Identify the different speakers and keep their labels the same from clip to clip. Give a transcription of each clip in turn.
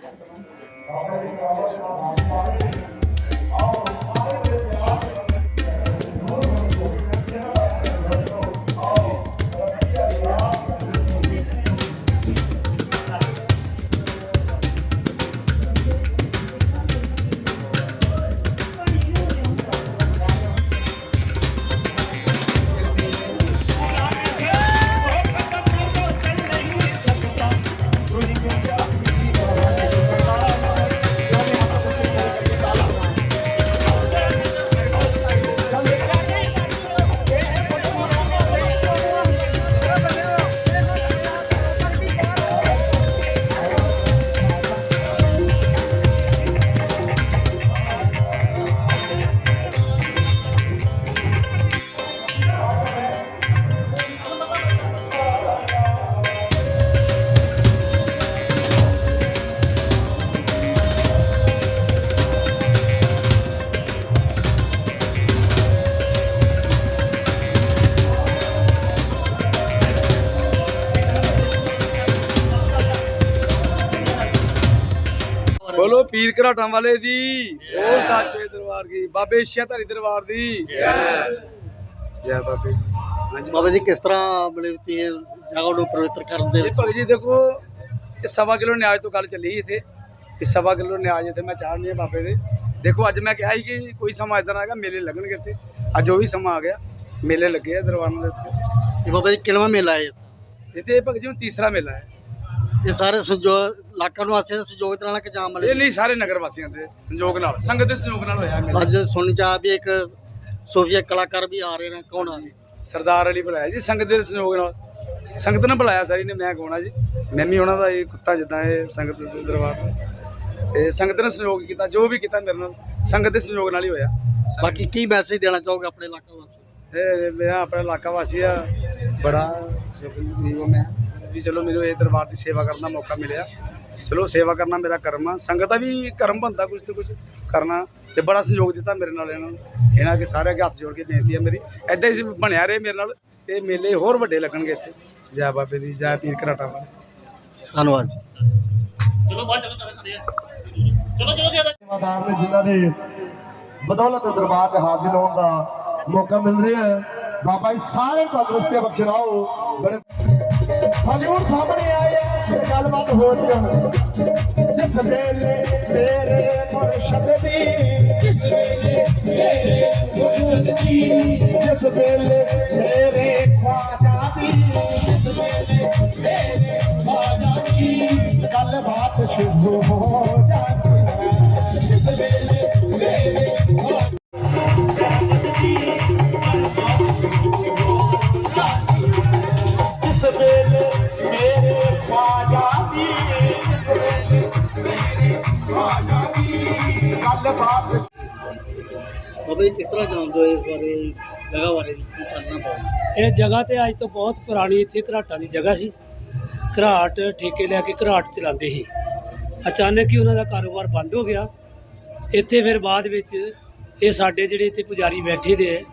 Speaker 1: Thank you. ਪੀਰ ਘਰਾਟਾਂ ਵਾਲੇ ਦੀ। ਬੋਲ ਸਾਚੇ ਦਰਬਾਰ ਕੀ। ਬਾਬੇ ਸ਼ਿਆਧਾਰੀ ਦਰਬਾਰ ਦੀ। ਜੈ ਬਾਬੇ ਦੀ ਹਾਂਜੀ।
Speaker 2: ਬਾਬਾ ਜੀ ਕਿਸ ਤਰ੍ਹਾਂ ਮਤਲਬ ਇਹ ਜਗ੍ਹਾ ਨੂੰ ਪਵਿੱਤਰ ਕਰਨ ਦੇ
Speaker 1: ਭਗਤ ਜੀ ਦੇਖੋ ਇਹ ਸਵਾ ਕਿਲੋ ਨਿਆਜ ਤੋਂ ਗੱਲ ਚੱਲੀ ਇੱਥੇ। ਕਿ ਸਵਾ ਕਿਲੋ ਨਿਆਜ ਇੱਥੇ ਮੈਂ ਚਾੜਨੀ ਹੈ ਬਾਬੇ ਦੇ। ਦੇਖੋ ਅੱਜ ਮੈਂ ਕਿਹਾ ਸੀ ਕਿ ਕੋਈ ਸਮਾਂ ਇਦਾਂ ਆਏਗਾ ਮੇਲੇ ਲੱਗਣਗੇ ਇੱਥੇ। ਅੱਜ ਉਹ ਵੀ ਸਮਾਂ ਆ ਗਿਆ। ਮੇਲੇ ਲੱਗੇ ਆ ਦਰਬਾਰਾਂ ਦੇ ਉੱਤੇ
Speaker 2: ਇਹ ਬਾਬਾ ਜੀ ਕਿਲਵਾ ਮੇਲਾ ਹੈ?
Speaker 1: ਇੱਥੇ ਭਗਤ ਜੀ ਹੁਣ ਤੀਸਰਾ ਮੇਲਾ ਹੈ।
Speaker 2: ਇਹ ਸਾਰੇ ਸੰਜੋਗ ਇਲਾਕਾ ਨੂੰ ਆਸੇ ਸਹਿਯੋਗ ਦੇ ਨਾਲ ਕਿ ਜਾਂ
Speaker 1: ਇਹ ਨਹੀਂ ਸਾਰੇ ਨਗਰ ਵਾਸੀਆਂ ਦੇ ਸੰਯੋਗ ਨਾਲ ਸੰਗਤ ਦੇ ਸੰਯੋਗ ਨਾਲ ਹੋਇਆ ਇਹ ਮੇਲਾ।
Speaker 2: ਅੱਜ ਸੁਣ ਜਾ ਵੀ ਇੱਕ ਸੋਫੀਆ ਕਲਾਕਾਰ ਵੀ ਆ ਰਹੇ ਨੇ ਕੌਣ ਆ? ਰਹੇ
Speaker 1: ਸਰਦਾਰ ਅਲੀ ਬੁਲਾਇਆ ਜੀ ਸੰਗਤ ਦੇ ਸੰਯੋਗ ਨਾਲ। ਸੰਗਤ ਨੇ ਬੁਲਾਇਆ ਸਾਰੀ ਨੇ ਮੈਂ ਕਹਣਾ ਜੀ? ਮੈਂ ਵੀ ਉਹਨਾਂ ਦਾ ਇਹ ਕੁੱਤਾ ਜਿੱਦਾਂ ਇਹ ਸੰਗਤ ਦੇ ਦਰਬਾਰ ਤੇ। ਇਹ ਸੰਗਤ ਨੇ ਸੰਯੋਗ ਕੀਤਾ ਜੋ ਵੀ ਕੀਤਾ ਮੇਰੇ ਨਾਲ ਸੰਗਤ ਦੇ ਸੰਯੋਗ ਨਾਲ ਹੀ ਹੋਇਆ।
Speaker 2: ਬਾਕੀ ਕੀ ਮੈਸੇਜ ਦੇਣਾ ਚਾਹੋਗੇ ਆਪਣੇ ਇਲਾਕਾ ਵਾਸਤੇ
Speaker 1: ਇਹ ਮੇਰਾ ਆਪਣਾ ਇਲਾਕਾ ਵਾਸੀ ਆ ਬੜਾ ਸ਼ੁਕਰ ਗਰੀਬ ਹਾਂ ਮੈਂ। ਵੀ ਚਲੋ ਮੈਨੂੰ ਇਹ ਦਰਬਾਰ ਦੀ ਸੇਵਾ ਕਰਨ ਦਾ ਮੌਕਾ ਮਿਲਿਆ। ਚਲੋ ਸੇਵਾ ਕਰਨਾ ਮੇਰਾ ਕਰਮ ਆ। ਸੰਗਤ ਦਾ ਵੀ ਕਰਮ ਬੰਦਾ ਕੁਝ ਤੇ ਕੁਝ ਕਰਨਾ ਤੇ ਬੜਾ ਸਹਿਯੋਗ ਦਿੱਤਾ ਮੇਰੇ ਨਾਲ ਇਹਨਾਂ ਨੂੰ। ਇਹਨਾਂ ਕੇ ਸਾਰੇ ਅੱਗੇ ਹੱਥ ਜੋੜ ਕੇ ਬੇਨਤੀ ਹੈ ਮੇਰੀ। ਐਦਾਂ ਹੀ ਬਣਿਆ ਰਹੇ ਮੇਰੇ ਨਾਲ ਤੇ ਮੇਲੇ ਹੋਰ ਵੱਡੇ ਲੱਗਣਗੇ ਇੱਥੇ। ਜੈ ਬਾਬੇ ਦੀ ਜੈ ਪੀਰ ਘਰਾਟਾਂ ਵਾਲੇ।
Speaker 2: ਧੰਨਵਾਦ ਜੀ।
Speaker 3: ਸੇਵਾਦਾਰ ਨੇ ਜਿਨ੍ਹਾਂ ਦੇ ਬਦੌਲਤ ਦਰਬਾਰ 'ਚ ਹਾਜ਼ਰ ਹੋਣ ਦਾ ਮੌਕਾ ਮਿਲ ਰਿਹਾ ਹੈ। ਬਾਬਾ ਜੀ ਸਾਰੇ ਤੰਦਰੁਸਤੀ ਬਖਸ਼ਾਓ ਬੜੇ ਹਜ਼ੂਰ ਸਾਹਮਣੇ ਆਏ ਤੇ ਗੱਲਬਾਤ ਹੋ ਰਹੀ ਜਿਸ ਵੇਲੇ ਤੇਰੇ ਮੁਰਸ਼ਦ ਦੀ, ਜਿਸ ਵੇਲੇ ਤੇਰੇ ਮੁਰਸ਼ਦ ਦੀ, ਜਿਸ ਵੇਲੇ ਤੇਰੇ ਖਵਾਜਾ ਦੀ, ਜਿਸ ਵੇਲੇ ਤੇਰੇ ਖਵਾਜਾ ਦੀ, ਗੱਲਬਾਤ ਸ਼ੁਰੂ ਹੋ
Speaker 2: ਬਾਬਾ ਕਿਸ ਤਰ੍ਹਾਂ ਜਾਣਦੇ ਹੋ ਇਸ ਬਾਰੇ, ਜਗ੍ਹਾ ਬਾਰੇ ਚਾਨਣਾ ਪਾਓ
Speaker 4: ਇਹ ਜਗ੍ਹਾ ਤੇ ਅੱਜ ਤੋਂ ਬਹੁਤ ਪੁਰਾਣੀ ਇੱਥੇ ਘਰਾਟਾਂ ਦੀ ਜਗ੍ਹਾ ਸੀ। ਘਰਾਟ ਠੇਕੇ ਲੈ ਕੇ ਘਰਾਟ ਚਲਾਉਂਦੇ ਸੀ। ਅਚਾਨਕ ਹੀ ਉਹਨਾਂ ਦਾ ਕਾਰੋਬਾਰ ਬੰਦ ਹੋ ਗਿਆ। ਇੱਥੇ ਫਿਰ ਬਾਅਦ ਵਿੱਚ ਇਹ ਸਾਡੇ ਜਿਹੜੇ ਇੱਥੇ ਪੁਜਾਰੀ ਬੈਠੇ ਦੇ,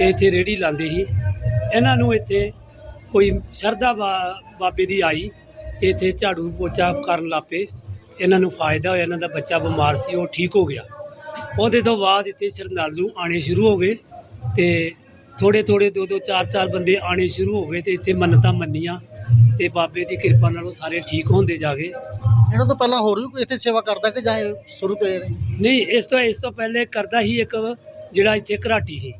Speaker 4: ਇਹ ਇੱਥੇ ਰੇੜੀ ਲਾਉਂਦੇ ਸੀ। ਇਹਨਾਂ ਨੂੰ ਇੱਥੇ ਕੋਈ ਸ਼ਰਧਾ ਬਾ- ਬਾਬੇ ਦੀ ਆਈ। ਇੱਥੇ ਝਾੜੂ ਪੋਚਾ ਕਰਨ ਲੱਪੇ ਇਹਨਾਂ ਨੂੰ ਫਾਇਦਾ ਹੋਇਆ, ਇਹਨਾਂ ਦਾ ਬੱਚਾ ਬਿਮਾਰ ਸੀ, ਉਹ ਠੀਕ ਹੋ ਗਿਆ। ਉਹਦੇ ਤੋਂ ਬਾਅਦ ਇੱਥੇ ਸ਼ਰਧਾਲੂ ਆਣੇ ਸ਼ੁਰੂ ਹੋ ਗਏ ਤੇ ਥੋੜੇ ਥੋੜੇ ਦੋ ਦੋ ਚਾਰ ਚਾਰ ਬੰਦੇ ਆਣੇ ਸ਼ੁਰੂ ਹੋ ਗਏ ਤੇ ਇੱਥੇ ਮੰਨਤਾਂ ਮੰਨੀਆਂ ਤੇ ਬਾਬੇ ਦੀ ਕਿਰਪਾ ਨਾਲ ਉਹ ਸਾਰੇ ਠੀਕ ਹੁੰਦੇ ਜਾ ਗਏ।
Speaker 2: ਇਹਨਾਂ ਤੋਂ ਪਹਿਲਾਂ ਹੋਰ ਵੀ ਕੋਈ ਇੱਥੇ ਸੇਵਾ ਕਰਦਾ ਕਿ ਜਾਂ ਇਹ ਸ਼ੁਰੂ ਤੋਂ ਨੇ?
Speaker 4: ਨਹੀਂ ਇਸ ਤੋਂ ਇਸ ਤੋਂ ਪਹਿਲੇ ਕਰਦਾ ਹੀ ਇੱਕ ਜਿਹੜਾ ਇੱਥੇ ਘਰਾਟੀ ਸੀ।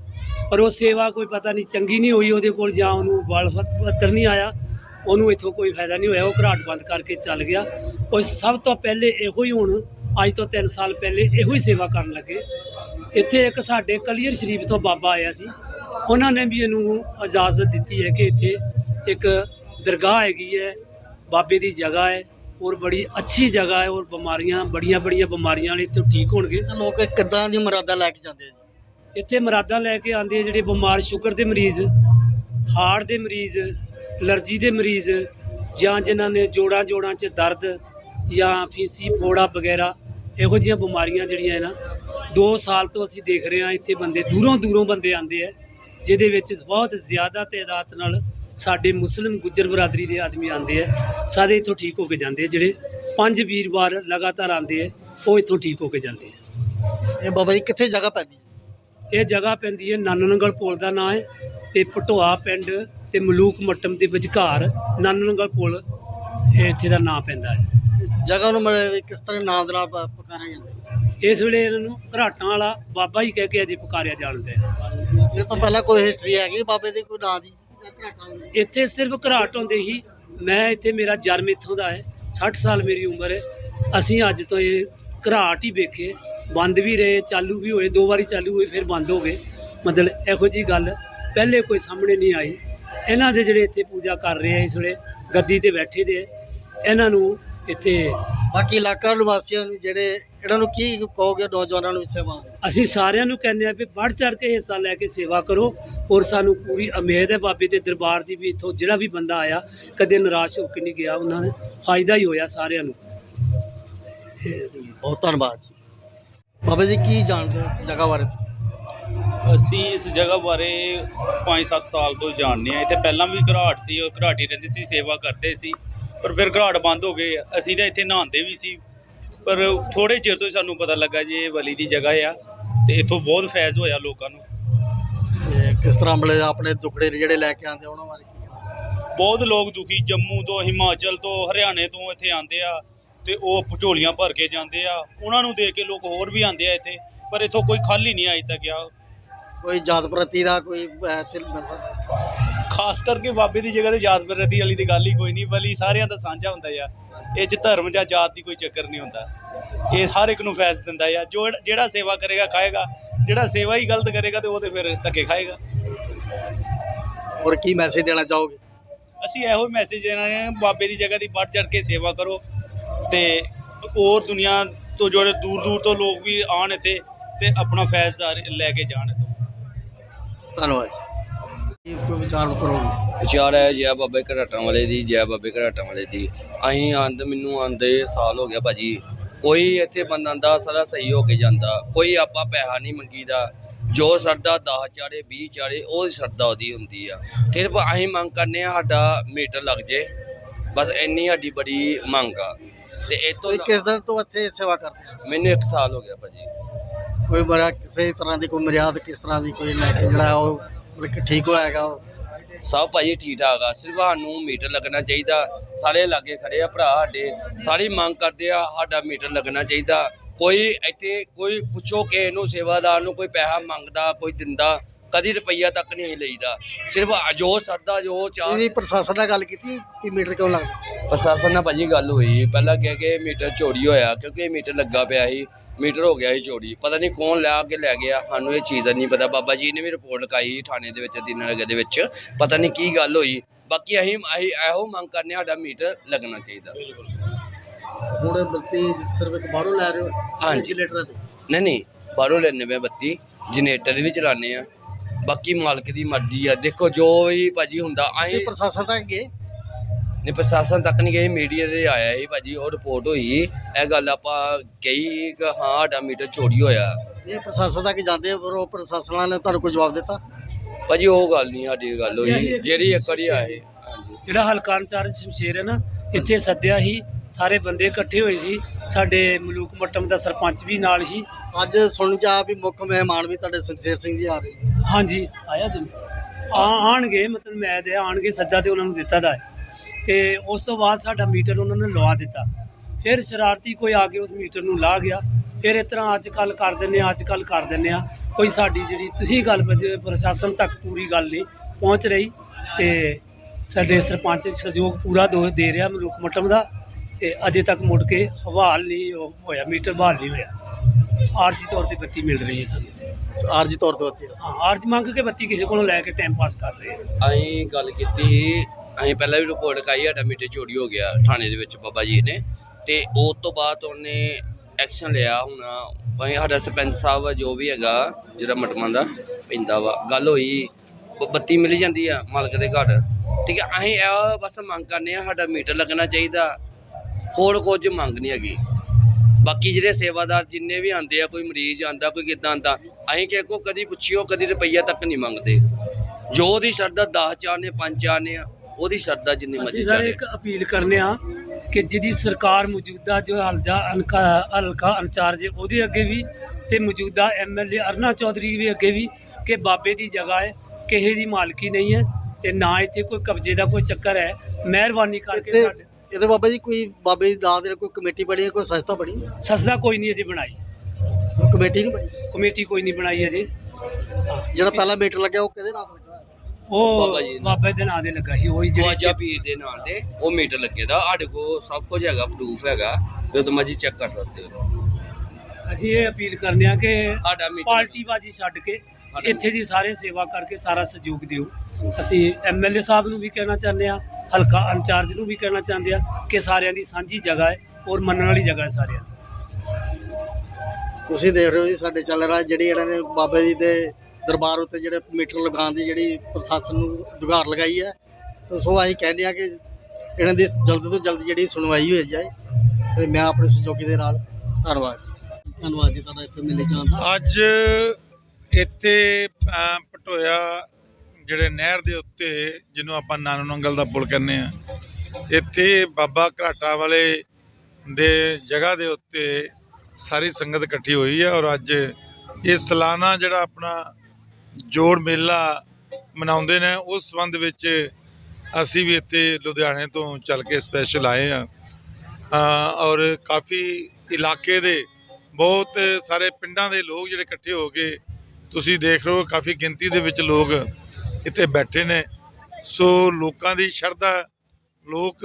Speaker 4: ਪਰ ਉਹ ਸੇਵਾ ਕੋਈ ਪਤਾ ਨਹੀਂ ਚੰਗੀ ਨਹੀਂ ਹੋਈ ਉਹਦੇ ਕੋਲ ਜਾਂ ਉਹਨੂੰ ਬਲ ਪੱਤਰ ਨਹੀਂ ਆਇਆ। ਉਹਨੂੰ ਇੱਥੋਂ ਕੋਈ ਫਾਇਦਾ ਨਹੀਂ ਹੋਇਆ ਉਹ ਘਰਾਟ ਬੰਦ ਕਰਕੇ ਚੱਲ ਗਿਆ। ਉਹ ਸਭ ਤੋਂ ਪਹਿਲੇ ਇਹੋ ਹੀ ਹੁਣ ਅੱਜ ਤੋਂ 3 ਸਾਲ ਪਹਿਲੇ ਇਹੋ ਹੀ ਸੇਵਾ ਕਰਨ ਲੱਗੇ। ਇੱਥੇ ਇੱਕ ਸਾਡੇ ਕਲੀਅਰ ਸ਼ਰੀਫ ਤੋਂ ਬਾਬਾ ਆਇਆ ਸੀ। ਉਹਨਾਂ ਨੇ ਵੀ ਇਹਨੂੰ ਇਜਾਜ਼ਤ ਦਿੱਤੀ ਹੈ ਕਿ ਇੱਥੇ ਇੱਕ ਦਰਗਾਹ ਹੈਗੀ ਹੈ ਬਾਬੇ ਦੀ ਜਗ੍ਹਾ ਹੈ ਔਰ ਬੜੀ ਅੱਛੀ ਜਗ੍ਹਾ ਹੈ ਔਰ ਬਿਮਾਰੀਆਂ ਬੜੀਆਂ ਬੜੀਆਂ ਬਿਮਾਰੀਆਂ ਵਾਲੇ ਇੱਥੋਂ ਠੀਕ ਹੋਣਗੇ।
Speaker 2: ਲੋਕ ਕਿੱਦਾਂ ਦੀ ਮੁਰਾਦਾ ਲੈ ਕੇ ਜਾਂਦੇ
Speaker 4: ਇੱਥੇ ਮਰਾਦਾਂ ਲੈ ਕੇ ਆਉਂਦੇ ਜਿਹੜੇ ਬਿਮਾਰ ਸ਼ੂਗਰ ਦੇ ਮਰੀਜ਼ ਹਾਰਟ ਦੇ ਮਰੀਜ਼ ਅਲਰਜੀ ਦੇ ਮਰੀਜ਼ ਜਾਂ ਜਿਨ੍ਹਾਂ ਨੇ ਜੋੜਾਂ ਜੋੜਾਂ 'ਚ ਦਰਦ ਜਾਂ ਫੀਸੀ ਫੋੜਾ ਵਗੈਰਾ ਇਹੋ ਜਿਹੀਆਂ ਬਿਮਾਰੀਆਂ ਜਿਹੜੀਆਂ ਹੈ ਨਾ 2 ਸਾਲ ਤੋਂ ਅਸੀਂ ਦੇਖ ਰਹੇ ਹਾਂ ਇੱਥੇ ਬੰਦੇ ਦੂਰੋਂ ਦੂਰੋਂ ਬੰਦੇ ਆਉਂਦੇ ਆ ਜਿਹਦੇ ਵਿੱਚ ਬਹੁਤ ਜ਼ਿਆਦਾ ਤਾਦਾਦ ਨਾਲ ਸਾਡੇ ਮੁਸਲਿਮ ਗੁੱਜਰ ਬਰਾਦਰੀ ਦੇ ਆਦਮੀ ਆਉਂਦੇ ਆ ਸਾਰੇ ਇੱਥੋਂ ਠੀਕ ਹੋ ਕੇ ਜਾਂਦੇ ਆ ਜਿਹੜੇ ਪੰਜ ਵੀਰਵਾਰ ਲਗਾਤਾਰ ਆਉਂਦੇ ਆ ਉਹ ਇੱਥੋਂ ਠੀਕ ਹੋ ਕੇ ਜਾਂਦੇ ਆ
Speaker 2: ਇਹ ਬਾਬਾ ਜੀ ਕਿੱਥੇ ਜਗ੍ਹਾ ਪੈਂਦੀ?
Speaker 4: ਇਹ ਜਗ੍ਹਾ ਪੈਂਦੀ ਹੈ ਨਾਨਨਗਲ ਪੁਲ ਦਾ ਨਾਂ ਹੈ ਤੇ ਪਟੋਆ ਪਿੰਡ ਤੇ ਮਲੂਕ ਮੱਟਮ ਦੇ ਵਿਚਕਾਰ ਨਾਨਨਗਲ ਪੁਲ ਇਹ ਇੱਥੇ ਦਾ ਨਾਂ ਪੈਂਦਾ ਹੈ
Speaker 2: ਜਗ੍ਹਾ ਨੂੰ ਮਤਲਬ ਕਿਸ ਤਰ੍ਹਾਂ ਨਾਮ ਦੇ ਨਾਲ ਪ- ਪੁਕਾਰਿਆ ਜਾਂਦਾ।
Speaker 4: ਇਸ ਵੇਲੇ ਇਹਨਾਂ ਨੂੰ ਘਰਾਟਾਂ ਵਾਲਾ ਬਾਬਾ ਹੀ ਕਹਿ ਕੇ ਅਜੇ ਪੁਕਾਰਿਆ ਜਾਂਦਾ ਹੈ
Speaker 2: ਇਹ ਤੋਂ ਪਹਿਲਾਂ ਕੋਈ ਹਿਸਟਰੀ ਹੈਗੀ ਬਾਬੇ ਦੀ ਕੋਈ ਨਾਂ ਦੀ? ਜਾਂ ਘਰਾਟਾਂ ਦੀ?
Speaker 4: ਇੱਥੇ ਸਿਰਫ ਘਰਾਟ ਹੁੰਦੇ ਹੀ ਮੈਂ ਇੱਥੇ ਮੇਰਾ ਜਨਮ ਇੱਥੋਂ ਦਾ ਹੈ 60 ਸਾਲ ਮੇਰੀ ਉਮਰ ਹੈ। ਅਸੀਂ ਅੱਜ ਤੋਂ ਇਹ ਘਰਾਟ ਹੀ ਵੇਖੇ ਬੰਦ ਵੀ ਰਹੇ ਚਾਲੂ ਵੀ ਹੋਏ ਦੋ ਵਾਰੀ ਚਾਲੂ ਹੋਏ ਫਿਰ ਬੰਦ ਹੋ ਗਏ। ਮਤਲਬ ਇਹੋ ਜੀ ਗੱਲ ਪਹਿਲੇ ਕੋਈ ਸਾਹਮਣੇ ਨਹੀਂ ਆਈ। ਇਹਨਾਂ ਦੇ ਜਿਹੜੇ ਇੱਥੇ ਪੂਜਾ ਕਰ ਰਹੇ ਆ ਇਸ ਵੇਲੇ ਗੱਦੀ ਤੇ ਬੈਠੇ ਦੇ ਆ, ਇਹਨਾਂ ਨੂੰ ਇੱਥੇ
Speaker 2: ਬਾਕੀ ਇਲਾਕਾ ਨਿਵਾਸੀਆਂ ਨੂੰ ਜਿਹੜੇ ਇਹਨਾਂ ਨੂੰ ਕੀ ਕਹੋਗੇ ਨੌਜਵਾਨਾਂ ਨੂੰ ਸੇਵਾ
Speaker 4: ਅਸੀਂ ਸਾਰਿਆਂ ਨੂੰ ਕਹਿੰਦੇ ਆ ਵੀ ਵੱਧ ਚੜ ਕੇ ਹਿੱਸਾ ਲੈ ਕੇ ਸੇਵਾ ਕਰੋ ਔਰ ਸਾਨੂੰ ਪੂਰੀ ਉਮੀਦ ਹੈ ਬਾਬੇ ਦੇ ਦਰਬਾਰ ਦੀ ਵੀ ਇੱਥੋਂ ਜਿਹੜਾ ਵੀ ਬੰਦਾ ਆਇਆ ਕਦੇ ਨਿਰਾਸ਼ ਹੋ ਕੇ ਨਹੀਂ ਗਿਆ ਉਹਨਾਂ ਨੇ ਫਾਇਦਾ ਹੀ ਹੋਇਆ ਸਾਰਿਆਂ ਨੂੰ।
Speaker 2: ਬਹੁਤ ਧੰਨਵਾਦ ਜੀ। ਬਾਬਾ ਜੀ ਕੀ ਜਾਣਦੇ ਹੋ ਇਸ ਜਗ੍ਹਾ ਬਾਰੇ?
Speaker 5: ਅਸੀਂ ਇਸ ਜਗ੍ਹਾ ਬਾਰੇ 5-7 ਸਾਲ ਤੋਂ ਜਾਣਦੇ ਆ ਇੱਥੇ ਪਹਿਲਾਂ ਵੀ ਘਰਾਟ ਸੀ ਉਹ ਘਰਾਟੀ ਰਹਿੰਦੀ ਸੀ ਸੇਵਾ ਕਰਦੇ ਸੀ। ਪਰ ਫਿਰ ਘਰਾਟ ਬੰਦ ਹੋ ਗਏ ਅਸੀਂ ਤਾਂ ਇੱਥੇ ਨਹਾਉਂਦੇ ਵੀ ਸੀ। ਪਰ ਥੋੜੇ ਚਿਰ ਤੋਂ ਸਾਨੂੰ ਪਤਾ ਲੱਗਾ ਜੀ ਇਹ ਵਲੀ ਦੀ ਜਗ੍ਹਾ ਆ ਤੇ ਇੱਥੋਂ ਬਹੁਤ ਫੈਜ਼ ਹੋਇਆ ਲੋਕਾਂ ਨੂੰ।
Speaker 2: ਤੇ ਕਿਸ ਤਰ੍ਹਾਂ ਮਤਲਬ ਆਪਣੇ ਦੁਖੜੇ ਜਿਹੜੇ ਲੈ ਕੇ ਆਉਂਦੇ ਉਹਨਾਂ ਬਾਰੇ?
Speaker 5: ਬਹੁਤ ਲੋਕ ਦੁਖੀ ਜੰਮੂ ਤੋਂ ਹਿਮਾਚਲ ਤੋਂ ਹਰਿਆਣੇ ਤੋਂ ਇੱਥੇ ਆਉਂਦੇ ਆ ਤੇ ਉਹ ਝੋਲੀਆਂ ਭਰ ਕੇ ਜਾਂਦੇ ਆ। ਉਹਨਾਂ ਨੂੰ ਦੇਖ ਕੇ ਲੋਕ ਹੋਰ ਵੀ ਆਉਂਦੇ ਆ ਇੱਥੇ ਪਰ ਇੱਥੋਂ ਕੋਈ ਖਾਲੀ ਨਹੀਂ ਅਜੇ ਤੱਕ ਆ
Speaker 2: ਕੋਈ ਜਾਤ ਪ੍ਰਤੀ ਦਾ ਕੋਈ ਮਤਲਬ
Speaker 5: ਖਾਸ ਕਰਕੇ ਬਾਬੇ ਦੀ ਜਗ੍ਹਾ ਤੇ ਜਾਤ ਬਿਰਤੀ ਵਾਲੀ ਦੀ ਗੱਲ ਹੀ ਕੋਈ ਨਹੀਂ ਬਲੀ ਸਾਰਿਆਂ ਦਾ ਸਾਂਝਾ ਹੁੰਦਾ ਆ ਇਹ ਚ ਧਰਮ ਜਾਂ ਜਾਤ ਦੀ ਕੋਈ ਚੱਕਰ ਨਹੀਂ ਹੁੰਦਾ। ਇਹ ਹਰ ਇੱਕ ਨੂੰ ਫੈਸ ਦਿੰਦਾ ਆ ਜੋ ਜਿਹੜਾ ਸੇਵਾ ਕਰੇਗਾ ਖਾਏਗਾ। ਜਿਹੜਾ ਸੇਵਾ ਹੀ ਗਲਤ ਕਰੇਗਾ ਤੇ ਉਹ ਤੇ ਫਿਰ ਧੱਕੇ ਖਾਏਗਾ।
Speaker 2: ਹੋਰ ਕੀ ਮੈਸੇਜ ਦੇਣਾ ਚਾਹੋਗੇ?
Speaker 5: ਅਸੀਂ ਇਹੋ ਮੈਸੇਜ ਦੇਣਾ ਹੈ ਬਾਬੇ ਦੀ ਜਗ੍ਹਾ ਦੀ ਵੱਧ ਚੜ ਕੇ ਸੇਵਾ ਕਰੋ ਤੇ ਹੋਰ ਦੁਨੀਆ ਤੋਂ ਜਿਹੜੇ ਦੂਰ ਦੂਰ ਤੋਂ ਲੋਕ ਵੀ ਆਣ ਇੱਥੇ ਤੇ ਆਪਣਾ ਫੈਜ਼ ਲੈ ਕੇ ਜਾਣ ਇੱਥੋਂ।
Speaker 2: ਧੰਨਵਾਦ ਕੋਈ ਵਿਚਾਰ ਕਰੋਗੇ?
Speaker 6: ਵਿਚਾਰ ਹੈ ਜੈ ਬਾਬੇ ਘਰਾਟਾਂ ਵਾਲੇ ਦੀ ਜੈ ਬਾਬੇ ਘਰਾਟਾਂ ਵਾਲੇ ਦੀ। ਅਸੀਂ ਆਂਦ ਮੈਨੂੰ ਆਂਦੇ ਸਾਲ ਹੋ ਗਿਆ ਭਾਜੀ। ਕੋਈ ਇੱਥੇ ਬੰਦਾ ਦਾ ਸਾਰਾ ਸਹੀ ਹੋ ਕੇ ਜਾਂਦਾ। ਕੋਈ ਆਪਾਂ ਪੈਸਾ ਨਹੀਂ ਮੰਗੀਦਾ। ਜੋ ਸਰਦਾ 10 ਚਾੜੇ 20 ਚਾੜੇ ਉਹ ਸਰਦਾ ਉਹਦੀ ਹੁੰਦੀ ਆ। ਸਿਰਫ ਅਸੀਂ ਮੰਗ ਕਰਨੇ ਆ ਸਾਡਾ ਮੀਟਰ ਲੱਗ ਜੇ। ਬਸ ਇੰਨੀ ਸਾਡੀ ਬੜੀ ਮੰਗ ਆ। ਤੇ ਇਹ ਤੋਂ
Speaker 2: ਕਿਸ ਦਿਨ ਤੋਂ ਇੱਥੇ ਸੇਵਾ ਕਰਦੇ ਹੋ?
Speaker 6: ਮੈਨੂੰ 1 ਸਾਲ ਹੋ ਗਿਆ ਭਾਜੀ।
Speaker 2: ਕੋਈ ਬੜਾ ਕਿਸੇ ਤਰ੍ਹਾਂ ਦੀ ਕੋਈ ਮਰਿਆਦ ਕਿਸ ਤਰ੍ਹਾਂ ਦੀ ਕੋਈ ਲੈ ਕੇ ਜਿਹੜਾ ਉਹ ਮਤਲਬ ਕਿ ਠੀਕ ਉਹ?
Speaker 6: ਸਭ ਭਾਜੀ ਠੀਕ ਠਾਕ ਆ। ਸਿਰਫ ਸਾਨੂੰ ਮੀਟਰ ਲੱਗਣਾ ਚਾਹੀਦਾ। ਸਾਰੇ ਲਾਗੇ ਖੜੇ ਆ ਭਰਾ ਸਾਡੇ। ਸਾਰੀ ਮੰਗ ਕਰਦੇ ਆ ਸਾਡਾ ਮੀਟਰ ਲੱਗਣਾ ਚਾਹੀਦਾ। ਕੋਈ ਇੱਥੇ ਕੋਈ ਪੁੱਛੋ ਕਿ ਇਹਨੂੰ ਸੇਵਾਦਾਰ ਨੂੰ ਕੋਈ ਪੈਸਾ ਮੰਗਦਾ ਕੋਈ ਦਿੰਦਾ ਕਦੀ ਰੁਪਈਆ ਤੱਕ ਨਹੀਂ ਲਈਦਾ। ਸਿਰਫ ਜੋ ਸਰਦਾ ਜੋ ਚਾਹ।
Speaker 2: ਤੁਸੀਂ ਪ੍ਰਸ਼ਾਸਨ ਨਾਲ ਗੱਲ ਕੀਤੀ ਕਿ ਮੀਟਰ ਕਿਉਂ ਲੱਗਦਾ?
Speaker 6: ਪ੍ਰਸ਼ਾਸਨ ਨਾਲ ਭਾਜੀ ਗੱਲ ਹੋਈ। ਪਹਿਲਾਂ ਕਹਿ ਕੇ ਮੀਟਰ ਚੋਰੀ ਹੋਇਆ ਕਿਉਂਕਿ ਇਹ ਮੀਟਰ ਲੱਗਾ ਪਿਆ ਸੀ। ਮੀਟਰ ਹੋ ਗਿਆ ਸੀ ਚੋਰੀ। ਪਤਾ ਨਹੀਂ ਕੌਣ ਲਿਆ ਕੇ ਲੈ ਗਿਆ ਸਾਨੂੰ ਇਹ ਚੀਜ਼ ਦਾ ਨਹੀਂ ਪਤਾ। ਬਾਬਾ ਜੀ ਨੇ ਵੀ ਰਿਪੋਰਟ ਲਿਖਾਈ ਥਾਣੇ ਦੇ ਵਿੱਚ ਦੀਨਾਨਗਰ ਦੇ ਵਿੱਚ। ਪਤਾ ਨਹੀਂ ਕੀ ਗੱਲ ਹੋਈ। ਬਾਕੀ ਅਸੀਂ ਅਸੀਂ ਇਹੋ ਮੰਗ ਕਰਨੇ ਸਾਡਾ ਮੀਟਰ ਲੱਗਣਾ ਚਾਹੀਦਾ।
Speaker 2: ਹੁਣ ਬੱਤੀ ਸਿਰਫ ਇੱਕ ਬਾਹਰੋਂ ਲੈ ਰਹੇ ਹੋ?
Speaker 6: ਹਾਂਜੀ। ਨਹੀਂ ਨਹੀਂ ਬਾਹਰੋਂ ਲੈਣੇ ਪਏ ਬੱਤੀ। ਜਨਰੇਟਰ ਵੀ ਚਲਾਉਂਦੇ ਆ। ਬਾਕੀ ਮਾਲਕ ਦੀ ਮਰਜ਼ੀ ਆ। ਦੇਖੋ ਜੋ ਵੀ ਭਾਜੀ ਹੁੰਦਾ
Speaker 2: ਅਸੀਂ
Speaker 6: ਅਸੀਂ
Speaker 2: ਪ੍ਰਸ਼ਾਸਨ ਤੱਕ ਗਏ
Speaker 6: ਨੇ ਪ੍ਰਸ਼ਾਸਨ ਤੱਕ ਨਹੀਂ ਗਏ ਮੀਡੀਆ ਦੇ ਆਇਆ ਸੀ ਭਾਜੀ ਉਹ ਰਿਪੋਰਟ ਹੋਈ। ਇਹ ਗੱਲ ਆਪਾਂ ਕਹੀ ਕਿ ਹਾਂ ਸਾਡਾ ਮੀਟਰ ਚੋਰੀ ਹੋਇਆ।
Speaker 2: ਇਹ ਪ੍ਰਸ਼ਾਸਨ ਤੱਕ ਜਾਂਦੇ ਪਰ ਉਹ ਪ੍ਰਸ਼ਾਸਨ ਨੇ ਤੁਹਾਨੂੰ ਕੋਈ ਜਵਾਬ ਦਿੱਤਾ?
Speaker 6: ਭਾਜੀ ਉਹ ਗੱਲ ਨਹੀਂ ਸਾਡੀ ਗੱਲ ਹੋਈ। ਜਿਹੜੀ ਇੱਕ ਵਾਰੀ ਆਏ ਹਾਂਜੀ।
Speaker 4: ਜਿਹੜਾ ਹਲਕਾ ਇੰਚਾਰਜ ਸ਼ਮਸ਼ੇਰ ਹੈ ਨਾ ਇੱਥੇ ਸੱਦਿਆ ਸੀ ਸਾਰੇ ਬੰਦੇ ਇਕੱਠੇ ਹੋਏ ਸੀ ਸਾਡੇ ਮਲੂਕ ਮੱਟਮ ਦਾ ਸਰਪੰਚ ਵੀ ਨਾਲ ਸੀ।
Speaker 2: ਅੱਜ ਸੁਣ ਜਾ ਵੀ ਮੁੱਖ ਮਹਿਮਾਨ ਵੀ ਤੁਹਾਡੇ ਸ਼ਮਸ਼ੇਰ ਸਿੰਘ ਜੀ ਆ ਰਹੇ।
Speaker 4: ਹਾਂਜੀ ਆਇਆ ਦਿਨ ਆ ਆਣਗੇ ਮਤਲਬ ਮੈਂ ਦੇ ਆਣਗੇ ਸੱਦਾ ਤੇ ਉਹਨਾਂ ਨੂੰ ਦਿੱਤਾ ਦਾ ਹੈ। ਤੇ ਉਸ ਤੋਂ ਬਾਅਦ ਸਾਡਾ ਮੀਟਰ ਉਹਨਾਂ ਨੇ ਲਵਾ ਦਿੱਤਾ। ਫਿਰ ਸ਼ਰਾਰਤੀ ਕੋਈ ਆ ਕੇ ਉਸ ਮੀਟਰ ਨੂੰ ਲਾ ਗਿਆ। ਫਿਰ ਇਸ ਤਰ੍ਹਾਂ ਅੱਜ ਕੱਲ ਕਰ ਦਿੰਨੇ ਆ ਅੱਜ ਕੱਲ ਕਰ ਦਿੰਨੇ ਆ ਕੋਈ ਸਾਡੀ ਜਿਹੜੀ ਤੁਸੀਂ ਗੱਲ ਪ੍ਰਸ਼ਾਸਨ ਤੱਕ ਪੂਰੀ ਗੱਲ ਨਹੀਂ ਪਹੁੰਚ ਰਹੀ ਤੇ ਸਾਡੇ ਸਰਪੰਚ ਸਹਿਯੋਗ ਪੂਰਾ ਦੋ ਦੇ ਰਿਹਾ ਮਲੂਕ ਮਟਮ ਦਾ ਤੇ ਅਜੇ ਤੱਕ ਮੁੜ ਕੇ ਹਵਾਲ ਨਹੀਂ ਹੋਇਆ ਮੀਟਰ ਬਹਾਲ ਨਹੀਂ ਹੋਇਆ। ਆਰਜੀ ਤੌਰ ਤੇ ਬੱਤੀ ਮਿਲ ਰਹੀ ਹੈ ਸਾਨੂੰ ਇੱਥੇ।
Speaker 2: ਆਰਜੀ ਤੌਰ ਤੇ ਹੁੰਦੀ ਹੈ
Speaker 4: ਆਰਜ ਮੰਗ ਕੇ ਬੱਤੀ ਕਿਸੇ ਕੋਲੋਂ ਲੈ ਕੇ ਟਾਈਮ ਪਾਸ ਕਰ ਰਹੇ ਆ।
Speaker 6: ਅਸੀਂ ਗੱਲ ਕੀਤੀ ਅਸੀਂ ਪਹਿਲਾਂ ਵੀ ਰਿਪੋਰਟ ਕਾਈ ਸਾਡਾ ਮੀਟਰ ਚੋਰੀ ਹੋ ਗਿਆ ਥਾਣੇ ਦੇ ਵਿੱਚ ਬਾਬਾ ਜੀ ਨੇ। ਤੇ ਉਸ ਤੋਂ ਬਾਅਦ ਉਹਨੇ ਐਕਸ਼ਨ ਲਿਆ ਹੁਣ ਭਾਵੇਂ ਸਾਡਾ ਸਰਪੰਚ ਸਾਹਿਬ ਆ, ਜੋ ਵੀ ਹੈਗਾ ਜਿਹੜਾ ਮਟਮਾਂ ਦਾ ਪੈਂਦਾ ਵਾ ਗੱਲ ਹੋਈ ਬ- ਬੱਤੀ ਮਿਲ ਜਾਂਦੀ ਆ ਮਾਲਕ ਦੇ ਘਰ। ਠੀਕ ਹੈ ਅਸੀਂ ਇਹ ਬਸ ਮੰਗ ਕਰਨੇ ਆ ਸਾਡਾ ਮੀਟਰ ਲੱਗਣਾ ਚਾਹੀਦਾ। ਹੋਰ ਕੁਝ ਮੰਗ ਨਹੀਂ ਹੈਗੀ। ਬਾਕੀ ਜਿਹੜੇ ਸੇਵਾਦਾਰ ਜਿੰਨੇ ਵੀ ਆਂਦੇ ਆ ਕੋਈ ਮਰੀਜ਼ ਆਂਦਾ ਕੋਈ ਕਿਦਾਂ ਆਂਦਾ ਅਸੀਂ ਕਿਸੇ ਕੋ ਕਦੀ ਪੁੱਛਿਓ ਕਦੀ ਰੁਪਈਆ ਤੱਕ ਨਹੀਂ ਮੰਗਦੇ। ਜੋ ਉਹਦੀ ਸ਼ਰਧਾ 10 ਚਾਰ ਨੇ 5 ਚਾਰ ਨੇ ਆ, ਉਹਦੀ ਸ਼ਰਧਾ ਜਿੰਨੀ ਮਰਜ਼ੀ
Speaker 4: ਅਸੀਂ ਸਾਰੇ ਇੱਕ ਅਪੀਲ ਕਰਨੇ ਆ ਕਿ ਜਿਹਦੀ ਸਰਕਾਰ ਮੌਜੂਦਾ ਜੋ ਹਲਜਾ ਅਨਕਾ ਹਲਕਾ ਇੰਚਾਰਜ ਹੈ ਉਹਦੇ ਅੱਗੇ ਵੀ ਤੇ ਮੌਜੂਦਾ ਐਮਐਲਏ ਅਰਨਾ ਚੌਧਰੀ ਵੀ ਅੱਗੇ ਵੀ ਕਿ ਬਾਬੇ ਦੀ ਜਗ੍ਹਾ ਹੈ ਕਿਸੇ ਦੀ ਮਾਲਕੀ ਨਹੀਂ ਹੈ ਤੇ ਨਾ ਇੱਥੇ ਕੋਈ ਕਬਜ਼ੇ ਦਾ ਕੋਈ ਚੱਕਰ ਹੈ। ਮਿਹਰਬਾਨੀ ਕਰਕੇ
Speaker 2: ਇੱਥੇ
Speaker 4: ਸਾਡੇ
Speaker 2: ਇਹਦੇ ਬਾਬਾ ਜੀ ਕੋਈ ਬਾਬੇ ਦੀ ਦਾਤ ਦੇ ਕੋਈ ਕਮੇਟੀ ਬਣੀ ਹੈ ਕੋਈ ਸੰਸਥਾ ਬਣੀ ਹੈ?
Speaker 4: ਸਸਦਾ ਕੋਈ ਨਹੀਂ ਅਜੇ ਬਣਾਈ।
Speaker 2: ਕੋਈ ਕਮੇਟੀ ਨਹੀਂ ਬਣੀ?
Speaker 4: ਕਮੇਟੀ ਕੋਈ ਨਹੀਂ ਬਣਾਈ ਅਜੇ।
Speaker 2: ਜਿਹੜਾ ਪਹਿਲਾ ਮੀਟਰ ਲੱਗਿਆ ਉਹ ਕਿਹਦੇ ਨਾਮ?
Speaker 4: ਉਹ
Speaker 6: ਬਾਬਾ ਜੀ ਨੇ।
Speaker 4: ਬਾਬੇ ਦੇ ਨਾਂ ਦੇ ਲੱਗਾ ਸੀ ਉਹੀ
Speaker 6: ਖਵਾਜਾ
Speaker 4: ਜਿਹੜੀ
Speaker 6: ਪੀਰ ਦੇ ਨਾਂ ਤੇ ਉਹ ਮੀਟਰ ਲੱਗੇ ਦਾ। ਸਾਡੇ ਕੋਲ ਸਭ ਕੁਝ ਹੈਗਾ ਪ੍ਰੂਫ ਹੈਗਾ। ਜਦੋਂ ਮਰਜ਼ੀ ਚੈੱਕ ਕਰ ਸਕਦੇ ਹੋ।
Speaker 4: ਅਸੀਂ ਇਹ ਅਪੀਲ ਕਰਨੇ ਆ ਕਿ
Speaker 6: ਸਾਡਾ ਮੀਟਰ
Speaker 4: ਪਾਰਟੀ ਬਾਜੀ ਛੱਡ ਕੇ ਇੱਥੇ ਦੀ ਸਾਰੇ ਸੇਵਾ ਕਰਕੇ ਸਾਰਾ ਸਹਿਯੋਗ ਦਿਓ। ਅਸੀਂ ਐਮਐਲਏ ਸਾਹਿਬ ਨੂੰ ਵੀ ਕਹਿਣਾ ਚਾਹੁੰਦੇ ਆ ਹਲਕਾ ਇੰਚਾਰਜ ਨੂੰ ਵੀ ਕਹਿਣਾ ਚਾਹੁੰਦੇ ਆ ਕਿ ਸਾਰਿਆਂ ਦੀ ਸਾਂਝੀ ਜਗ੍ਹਾ ਹੈ ਔਰ ਮੰਨਣ ਵਾਲੀ ਜਗ੍ਹਾ ਹੈ ਸਾਰਿਆਂ ਦੀ।
Speaker 2: ਤੁਸੀਂ ਦੇਖ ਰਹੇ ਹੋ ਜੀ ਸਾਡੇ ਚੱਲ ਰਿਹਾ ਜਿਹੜੀ ਇਹਨਾਂ ਨੇ ਬਾਬਾ ਜੀ ਦੇ ਦਰਬਾਰ ਉੱਤੇ ਜਿਹੜੇ ਮੀਟਰ ਲਗਾਉਣ ਦੀ ਜਿਹੜੀ ਪ੍ਰਸ਼ਾਸਨ ਨੂੰ ਦੁਗਾਰ ਲਗਾਈ ਹੈ। ਤੇ ਸੋ ਅਸੀਂ ਕਹਿੰਦੇ ਆ ਕਿ ਇਹਨਾਂ ਦੀ ਜਲਦ ਤੋਂ ਜਲਦ ਜਿਹੜੀ ਸੁਣਵਾਈ ਹੋ ਜਾਏ ਤੇ ਮੈਂ ਆਪਣੇ ਸਹਿਯੋਗੀ ਦੇ ਨਾਲ ਧੰਨਵਾਦ ਜੀ। ਧੰਨਵਾਦ ਜੀ ਤੁਹਾਡਾ ਇੱਥੇ ਮਿਲੇ ਜਾਣ ਦਾ।
Speaker 7: ਅੱਜ ਇੱਥੇ ਪਟੋਇਆ ਜਿਹੜੇ ਨਹਿਰ ਦੇ ਉੱਤੇ, ਜਿਹਨੂੰ ਆਪਾਂ ਨਾਨੋ ਨੰਗਲ ਦਾ ਪੁਲ ਕਹਿੰਦੇ ਆ ਇੱਥੇ ਬਾਬਾ ਘਰਾਟਾ ਵਾਲੇ ਦੇ ਜਗ੍ਹਾ ਦੇ ਉੱਤੇ ਸਾਰੀ ਸੰਗਤ ਇਕੱਠੀ ਹੋਈ ਹੈ ਔਰ ਅੱਜ ਇਹ ਸਾਲਾਨਾ ਜਿਹੜਾ ਆਪਣਾ ਜੋੜ ਮੇਲਾ ਮਨਾਉਂਦੇ ਨੇ, ਉਸ ਸੰਬੰਧ ਵਿੱਚ ਅਸੀਂ ਵੀ ਇੱਥੇ ਲੁਧਿਆਣੇ ਤੋਂ ਚੱਲ ਕੇ ਸਪੈਸ਼ਲ ਆਏ ਆ ਔਰ ਕਾਫੀ ਇਲਾਕੇ ਦੇ ਬਹੁਤ ਸਾਰੇ ਪਿੰਡਾਂ ਦੇ ਲੋਕ ਜਿਹੜੇ ਇਕੱਠੇ ਹੋ ਕੇ ਤੁਸੀਂ ਦੇਖ ਰਹੇ ਹੋ, ਕਾਫੀ ਗਿਣਤੀ ਦੇ ਵਿੱਚ ਲੋਕ ਇੱਥੇ ਬੈਠੇ ਨੇ। ਸੋ ਲੋਕਾਂ ਦੀ ਸ਼ਰਧਾ, ਲੋਕ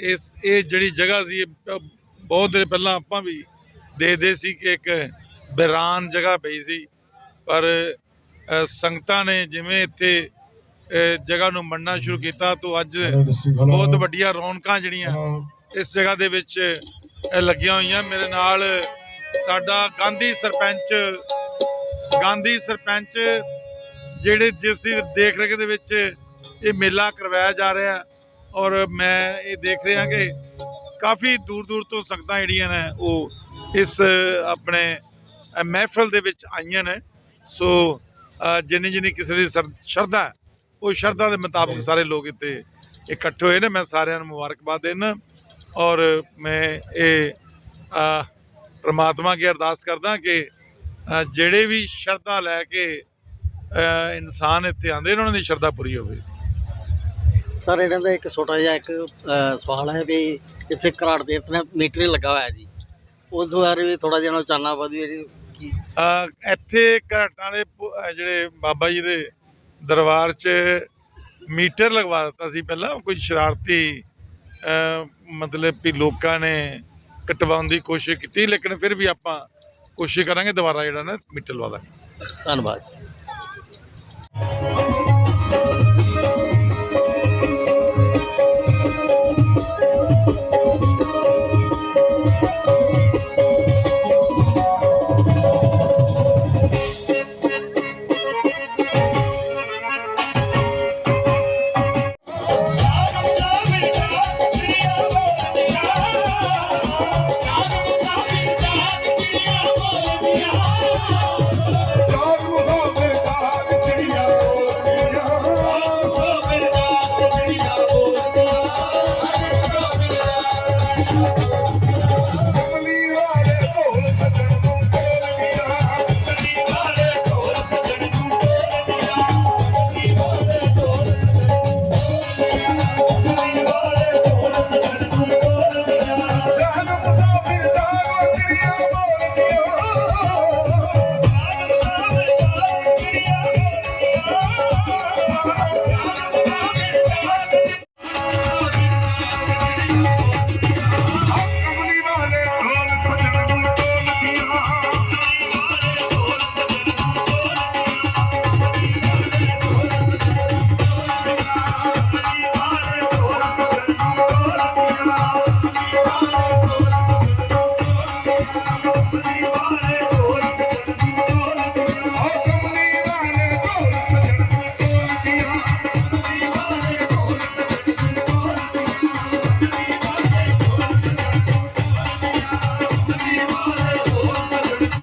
Speaker 7: ਇਸ, ਇਹ ਜਿਹੜੀ ਜਗ੍ਹਾ ਸੀ ਬਹੁਤ ਦਿਨ ਪਹਿਲਾਂ ਆਪਾਂ ਵੀ ਦੇਖਦੇ ਸੀ ਕਿ ਇੱਕ ਬਿਰਾਨ ਜਗ੍ਹਾ ਪਈ ਸੀ। ਪਰ ਸੰਗਤਾਂ ਨੇ ਜਿਵੇਂ ਇੱਥੇ ਜਗ੍ਹਾ ਨੂੰ ਮੰਨਣਾ ਸ਼ੁਰੂ ਕੀਤਾ ਤਾਂ ਅੱਜ ਬਹੁਤ ਵੱਡੀਆਂ ਰੌਣਕਾਂ ਜਿਹੜੀਆਂ ਇਸ ਜਗ੍ਹਾ ਦੇ ਵਿੱਚ ਲੱਗੀਆਂ ਹੋਈਆਂ। ਮੇਰੇ ਨਾਲ ਸਾਡਾ ਗਾਂਧੀ ਸਰਪੰਚ ਗਾਂਧੀ ਸਰਪੰਚ ਜਿਹੜੇ ਜਿਸ ਦੀ ਦੇਖ ਰੇਖ ਦੇ ਵਿੱਚ ਇਹ ਮੇਲਾ ਕਰਵਾਇਆ ਜਾ ਰਿਹਾ ਔਰ ਮੈਂ ਇਹ ਦੇਖ ਰਿਹਾ ਕਿ ਕਾਫੀ ਦੂਰ ਦੂਰ ਤੋਂ ਸੰਗਤਾਂ ਜਿਹੜੀਆਂ ਨੇ ਉਹ ਇਸ ਆਪਣੇ ਮਹਿਫਲ ਦੇ ਵਿੱਚ ਆਈਆਂ ਨੇ। ਸੋ ਜਿੰਨੀ ਜਿੰਨੀ ਕਿਸੇ ਦੀ ਸਰ- ਸ਼ਰਧਾ ਉਹ ਸ਼ਰਧਾ ਦੇ ਮੁਤਾਬਕ ਸਾਰੇ ਲੋਕ ਇੱਥੇ ਇਕੱਠੇ ਹੋਏ ਨੇ। ਮੈਂ ਸਾਰਿਆਂ ਨੂੰ ਮੁਬਾਰਕਬਾਦ ਦੇਣਾ ਔਰ ਮੈਂ ਇਹ ਪ੍ਰਮਾਤਮਾ ਅੱਗੇ ਅਰਦਾਸ ਕਰਦਾ ਕਿ ਜਿਹੜੇ ਵੀ ਸ਼ਰਧਾ ਲੈ ਕੇ ਇਨਸਾਨ ਇੱਥੇ ਆਉਂਦੇ ਨੇ ਉਹਨਾਂ ਦੀ ਸ਼ਰਧਾ ਪੂਰੀ ਹੋਵੇ।
Speaker 2: ਸਰ ਇਹਨਾਂ ਦਾ ਇੱਕ ਛੋਟਾ ਜਿਹਾ ਇੱਕ ਸਵਾਲ ਹੈ ਵੀ ਇੱਥੇ ਘਰਾਟ ਦੇ ਆਪਣਾ ਮੀਟਰ ਲੱਗਾ ਹੋਇਆ ਜੀ। ਉਸ ਬਾਰੇ ਵੀ ਥੋੜਾ ਜਿਹਾ ਚਾਨਣਾ ਵਧੀਆ ਜੀ
Speaker 7: ਇੱਥੇ ਘਰਾਟਾਂ ਦੇ ਜਿਹੜੇ ਬਾਬਾ ਜੀ ਦੇ ਦਰਬਾਰ 'ਚ ਮੀਟਰ ਲਗਵਾ ਦਿੱਤਾ ਸੀ ਪਹਿਲਾਂ ਕੋਈ ਸ਼ਰਾਰਤੀ ਮਤਲਬ ਵੀ ਲੋਕਾਂ ਨੇ ਕਟਵਾਉਣ ਦੀ ਕੋਸ਼ਿਸ਼ ਕੀਤੀ ਲੇਕਿਨ ਫਿਰ ਵੀ ਆਪਾਂ ਕੋਸ਼ਿਸ਼ ਕਰਾਂਗੇ ਦੁਬਾਰਾ ਜਿਹੜਾ ਨਾ ਮੀਟਰ ਲਵਾ ਦਾਂਗੇ।
Speaker 2: ਧੰਨਵਾਦ やったー!